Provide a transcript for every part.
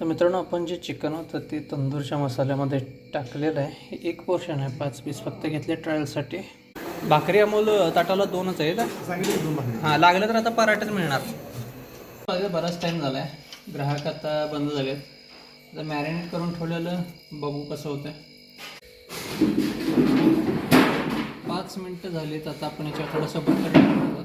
तर मित्रांनो आपण जे चिकन होतं ते तंदूरच्या मसाल्यामध्ये टाकलेलं आहे. हे एक पोर्शन आहे पाच पीस फक्त घेतले ट्रायलसाठी भाकरी अमोल ताटाला दोनच आहेत. दोन भाकरी. हां लागलं तर आता पराठेच मिळणार. माझा बराच टाईम झाला आहे ग्राहक आता बंद झालेत. आता मॅरिनेट करून ठेवलेलं बघू कसं होतं पाच मिनटं झालीत आता आपण याच्यावर थोडंसं बटर टाकणार आहोत.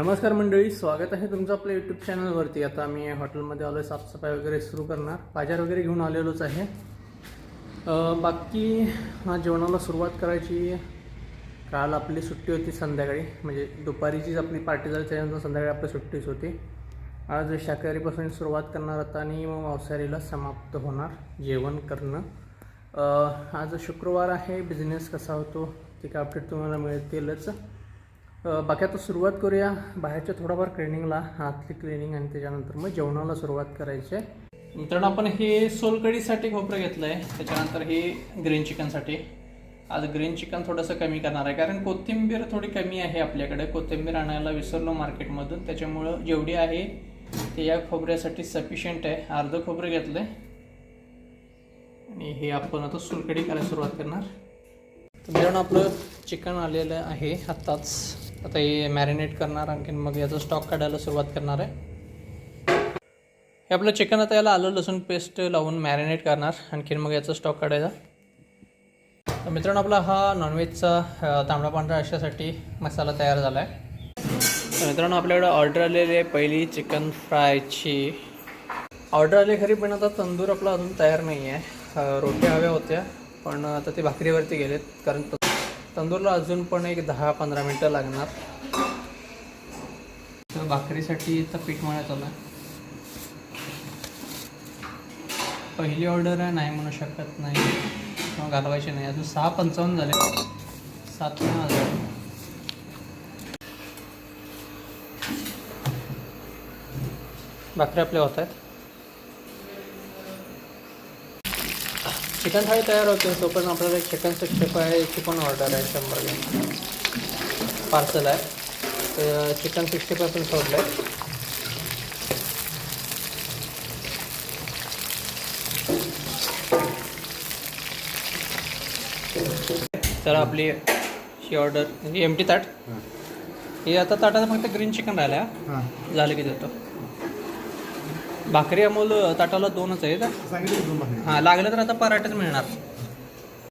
नमस्कार मंडळी स्वागत आहे तुमचं आपल्या यूट्यूब चॅनलवरती आता मी हॉटेलमध्ये आलो आहे साफसफाई वगैरे सुरू करणार. बाजार वगैरे घेऊन आलेलोच आहे. बाकी जेवणाला सुरुवात करायची. काल आपली सुट्टी होती संध्याकाळी. म्हणजे दुपारीचीच आपली पार्टी झाली त्याच्यानंतर संध्याकाळी आपली सुट्टीच होती. आज शाकाहारीपासून सुरुवात करणार आता आणि मग मांसाहारीला समाप्त होणार जेवण करणं. आज शुक्रवार आहे बिझनेस कसा होतो ते काय अपडेट तुम्हाला मिळतीलच. बाकी आता सुरुवात करूया. बाहेरच्या थोडाफार क्लिनिंगला हातली क्लिनिंग आणि त्याच्यानंतर मग जेवणाला सुरुवात करायची आहे. मित्रांनो आपण हे सोलकडीसाठी खोबरं घेतलं आहे त्याच्यानंतर हे ग्रीन चिकनसाठी आज ग्रीन चिकन थोडंसं कमी करणार आहे. कारण कोथिंबीर थोडी कमी आहे आपल्याकडे. कोथिंबीर आणायला विसरलो मार्केटमधून. त्याच्यामुळं जेवढी आहे ते या खोबऱ्यासाठी सफिशियंट आहे. अर्धं खोबरं घेतलं आहे आणि हे आपण आता सोलकडी करायला सुरुवात करणार. तर मित्रांनो आपलं चिकन आलेलं आहे. आत्ताच आता हे मॅरिनेट करणार आणखीन मग याचा स्टॉक काढायला सुरुवात करणार आहे. हे आपलं चिकन आता याला आलं लसूण पेस्ट लावून मॅरिनेट करणार आणखीन मग याचा स्टॉक काढायचा. तर मित्रांनो आपला हा नॉनव्हेजचा तांबडा पांढरा अशासाठी मसाला तयार झाला आहे तर मित्रांनो आपल्याकडे ऑर्डर आलेली आहे पहिली चिकन फ्रायची ऑर्डर आली खरी पण आता तंदूर आपला अजून तयार नाही आहे रोट्या हव्या होत्या पण आता ते भाकरीवरती गेलेत कारण तंदूरला अजून पण एक दहा पंधरा मिनटं लागणार. तर भाकरीसाठी इथं पीठ म्हणत आलं पहिली ऑर्डर आहे नाही म्हणू शकत नाही. किंवा घालवायची नाही. अजून सहा पंचावन्न झाले. सात नाही वाजले. भाकरी आपल्या होत आहेत. चिकन थाळी तयार होते तोपर्यंत आपल्याला एक चिकन सिक्स्टी फायची पण ऑर्डर आहे शंभर ग्रॅम पार्सल आहे. तर चिकन सिक्स्टी फाय पण सोडलं आहे तर आपली ही ऑर्डर म्हणजे एमटी ताट. हे. आता ताटात फक्त ग्रीन चिकन राहिलं. झालं की देतो. भाकरी अमोल ताटाला दोनच आहेत. सांगितलं हां लागलं तर आता पराठेच मिळणार.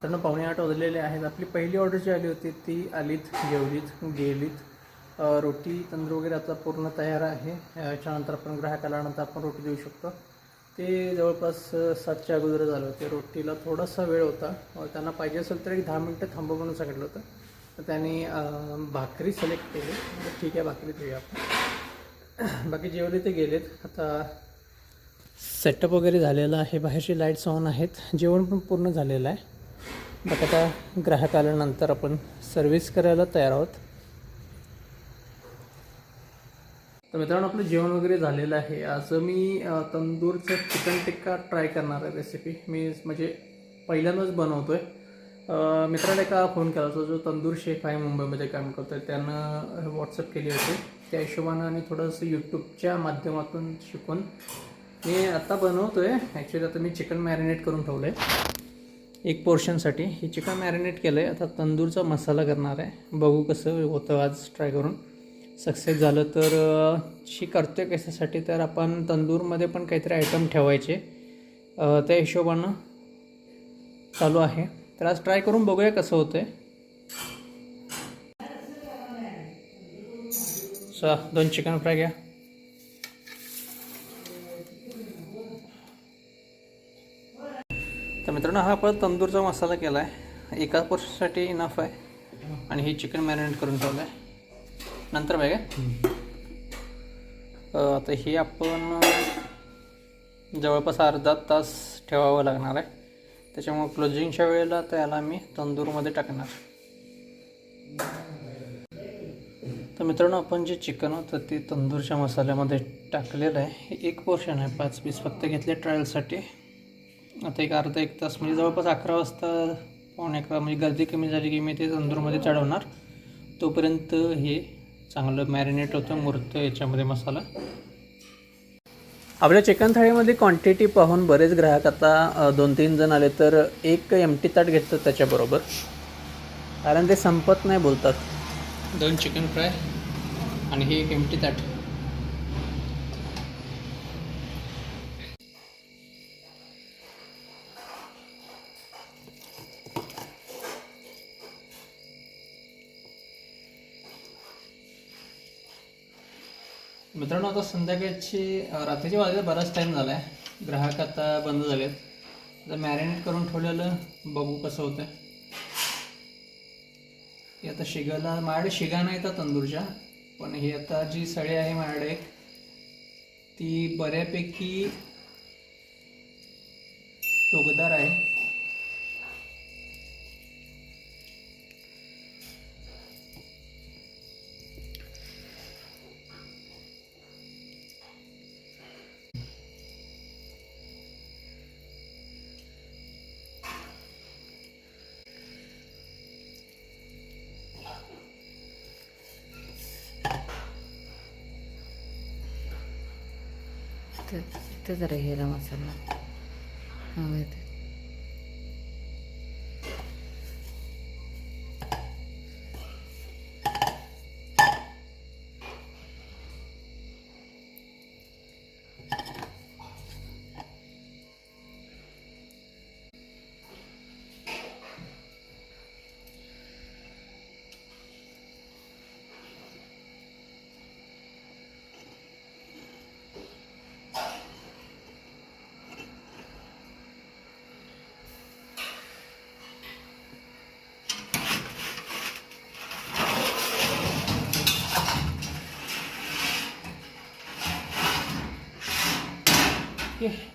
तर पाहुणे आठ वाजलेले आहेत. आपली पहिली ऑर्डर जी आली होती ती आलीत जेवलीत गेलीत. रोटी तंदूर वगैरे आता पूर्ण तयार आहे. याच्यानंतर आपण ग्राहक आल्यानंतर आपण रोटी देऊ शकतो. ते जवळपास सातच्या अगोदर झालं होते. रोटीला थोडासा वेळ होता. त्यांना पाहिजे असेल तर एक दहा मिनटं थांबव म्हणून सांगितलं होतं. तर त्यांनी भाकरी सिलेक्ट केली. ठीक आहे भाकरी देऊया आपण. बाकी जेवले ते गेलेत. आता सेटअप वगैरे झालेला आहे. बाहेरची लाईट्स ऑन आहेत. जेवण पण पूर्ण झालेलं आहे. बट आता ग्राहक आल्यानंतर आपण सर्व्हिस करायला तयार आहोत. तर मित्रांनो आपलं जेवण वगैरे झालेलं आहे. आज मी तंदूरचं चिकन टिक्का ट्राय करणार आहे रेसिपी मी म्हणजे पहिल्यांदाच बनवतो आहे मित्राला एका फोन केला होता जो तंदूर शेफ आहे मुंबईमध्ये काम करतो आहे त्यानं व्हॉट्सअप केली होती. त्या हिशोबानं आणि थोडंसं यूट्यूबच्या माध्यमातून शिकून मी आत्ता बनवतो आहे ॲक्च्युली आता मी चिकन मॅरिनेट करून ठेवलं आहे एक पोर्शनसाठी हे चिकन मॅरिनेट केलं आहे आता तंदूरचा मसाला करणार आहे. बघू कसं होतं आज ट्राय करून. सक्सेस झालं तर शी करतो आहे कशासाठी तर आपण तंदूरमध्ये पण काहीतरी आयटम ठेवायचे. त्या हिशोबानं चालू आहे. तर आज ट्राय करून बघूया कसं होतं आहे सा दोन चिकन फ्राय घ्या. मित्रांनो हा आपण तंदूरचा मसाला केला आहे एका पोर्शनसाठी इनफ आहे. आणि हे चिकन मॅरिनेट करून ठेवलं आहे नंतर बघा आता हे आपण जवळपास अर्धा तास ठेवावं लागणार आहे. त्याच्यामुळे क्लोजिंगच्या वेळेला त्याला मी तंदूरमध्ये टाकणार. तर मित्रांनो आपण जे चिकन होतं ते तंदूरच्या मसाल्यामध्ये टाकलेलं आहे. हे एक पोर्शन आहे पाच पीस फक्त घेतले ट्रायलसाठी आता एक अर्धा एक तास म्हणजे जवळपास अकरा वाजता पावणे अकरा म्हणजे गर्दी कमी झाली की मी ते तंदूरमध्ये चढवणार. तोपर्यंत हे चांगलं मॅरिनेट होतं मुरतं याच्यामध्ये मसाला. आपल्या चिकन थाळीमध्ये क्वांटिटी पाहून बरेच ग्राहक आता दोन तीन जण आले तर एक एमटी ताट घेतात त्याच्याबरोबर. कारण ते संपत नाही बोलतात. दोन चिकन फ्राय आणि हे एक एमटी ताट. मित्रांनो आता संध्याकाळची रात्रीच्या रात्रीची बराच टाईम झाला आहे ग्राहक आता बंद झाले आहेत आता मॅरिनेट करून ठेवलेलं बघू कसं होतं हे आता शिगाला माझ्याकडे शिगा नाही तर तंदूरच्या पण ही आता जी सळी आहे माझ्याकडे ती बऱ्यापैकी टोकदार आहे. इथं इथं जरा गेला मसाला हा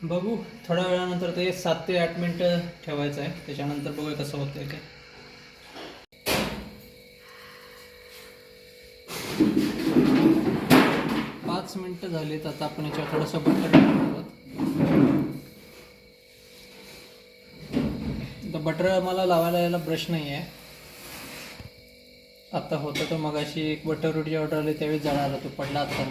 बघू. थोड्या वेळानंतर ते सात ते आठ मिनटं ठेवायचं आहे. त्याच्यानंतर बघूया कसं होतं ते. पाच मिनटं झालीत आता आपण याच्यावर थोडंसं बटर टाकणार तर बटर मला लावायला यायला ब्रश नाही आहे. आत्ता होतं तर मग अशी एक बटर रोटी ऑर्डर आली त्यावेळी जळाला तो पडला आता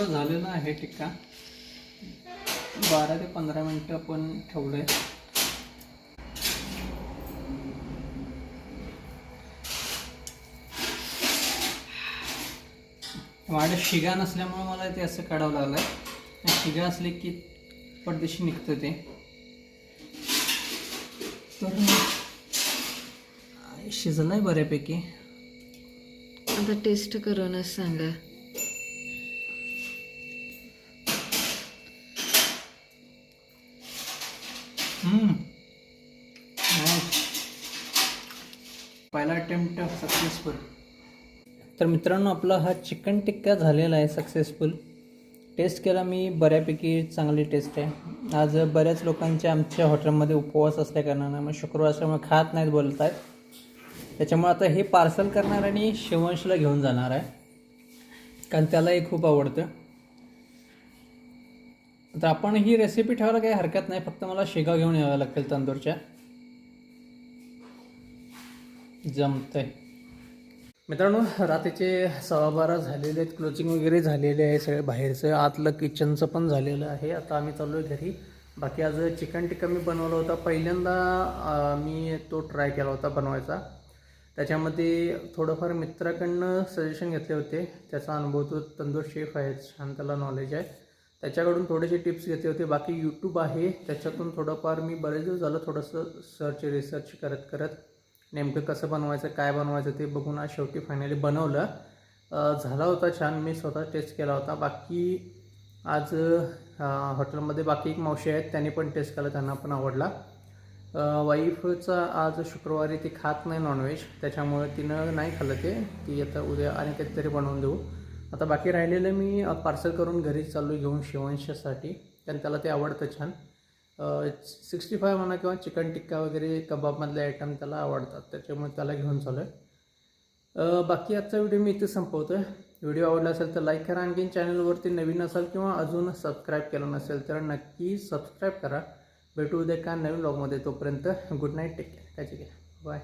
तर मित्रांनो आहे टिक्का बारा ते पंधरा मिनटं आपण ठेवलंय. माझ्या शिगा नसल्यामुळे मला ते असं काढावं लागलं आहे शिगा असले की पडदेशी निघतं ते. तर शिजलं आहे बऱ्यापैकी. आता टेस्ट करूनच सांगा. सक्सेसफुल तर मित्रांनो आपला हा चिकन टिक्का झालेला आहे सक्सेसफुल टेस्ट केला मी बऱ्यापैकी चांगली टेस्ट आहे. आज बऱ्याच लोकांच्या आमच्या हॉटेलमध्ये उपवास असल्याकारणानं मग शुक्रवार असल्यामुळे खात नाहीत बोलत आहेत त्याच्यामुळे आता हे पार्सल करणार आणि शिवंशला घेऊन जाणार आहे. कारण त्यालाही खूप आवडतं. तर आपण ही रेसिपी ठेवायला काही हरकत नाही फक्त मला शेगाव घेऊन यावं लागेल तंदूरच्या. जमतंय. मित्रांनो रात्रीचे सव्वा बारा झालेले आहेत क्लोजिंग वगैरे झालेले आहे सगळे बाहेरचं आतलं किचनचं पण झालेलं आहे. आता आम्ही चाललो आहे घरी. बाकी आज चिकन टिक्का मी बनवला होता. पहिल्यांदा मी तो ट्राय केला होता बनवायचा. त्याच्यामध्ये थोडंफार मित्राकडनं सजेशन घेतले होते. त्याचा अनुभव तो तंदूर शेफ आहे छान त्याला नॉलेज आहे. त्याच्याकडून थोडेसे टिप्स घेतले होते. बाकी यूट्यूब आहे. त्याच्यातून थोडंफार मी बरेच दिवस झालं थोडंसं सर्च रिसर्च करत करत नेमकं कसं बनवायचं काय बनवायचं ते बघून आज शेवटी फायनली बनवलं. झाला होता छान मी स्वतः टेस्ट केला होता. बाकी आज हॉटेलमध्ये बाकी एक मावशी आहेत त्यांनी पण टेस्ट केला त्यांना पण आवडला. वाईफचा आज शुक्रवारी ती खात नाही नॉनव्हेज त्याच्यामुळे तिनं नाही खाल्लं ते. ती आता उद्या आणि काहीतरी बनवून देऊ. आता बाकी राहिलेलं मी पार्सल करून घरी चालू घेऊन शिवंशासाठी कारण त्याला ते आवडतं छान. सिक्स्टी फाय म्हणा किंवा चिकन टिक्का वगैरे कबाबमधले आयटम त्याला आवडतात. त्याच्यामुळे त्याला घेऊन चालू आहे बाकी आजचा व्हिडिओ मी इथे संपवतो आहे व्हिडिओ आवडला असेल तर लाईक करा. आणखीन चॅनलवरती नवीन असाल किंवा अजून सबस्क्राईब केलं नसेल तर नक्की सबस्क्राईब करा. भेटू उद्या का नवीन ब्लॉगमध्ये तोपर्यंत गुड नाईट टेक केअर काळजी घ्या. बाय